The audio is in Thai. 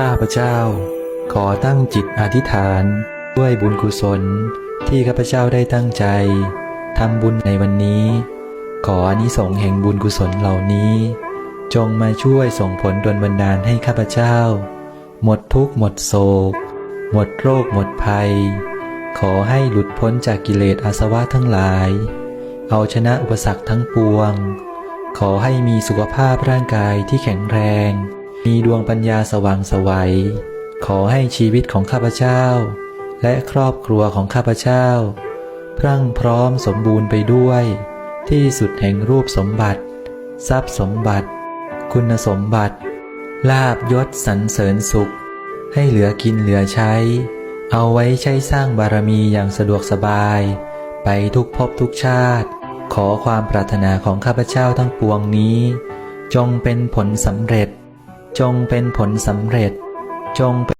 ข้าพเจ้า ขอตั้งจิตอธิษฐานด้วยบุญกุศลที่ข้าพเจ้าได้ตั้งใจทำบุญในวันนี้ ขออนิสงส์แห่งบุญกุศลเหล่านี้ จงมาช่วยส่งผลดลบันดาลให้ข้าพเจ้า หมดทุกข์หมดโศก หมดโรคหมดภัย ขอให้หลุดพ้นจากกิเลสอาสวะทั้งหลาย เอาชนะอุปสรรคทั้งปวง ขอให้มีสุขภาพร่างกายที่แข็งแรง มีดวงปัญญาสว่างสวัย ขอให้ชีวิตของข้าพเจ้า และครอบครัวของข้าพเจ้า พรั่งพร้อมสมบูรณ์ไปด้วย ที่สุดแห่งรูปสมบัติ ทรัพย์สมบัติ คุณสมบัติ ลาบยศสรรเสริญสุข ให้เหลือกินเหลือใช้ เอาไว้ใช้สร้างบารมีอย่างสะดวกสบาย ไปทุกภพทุกชาติ ขอความปรารถนาของข้าพเจ้าทั้งปวงนี้ จงเป็นผลสำเร็จ จงเป็นผลสำเร็จ จงเป็น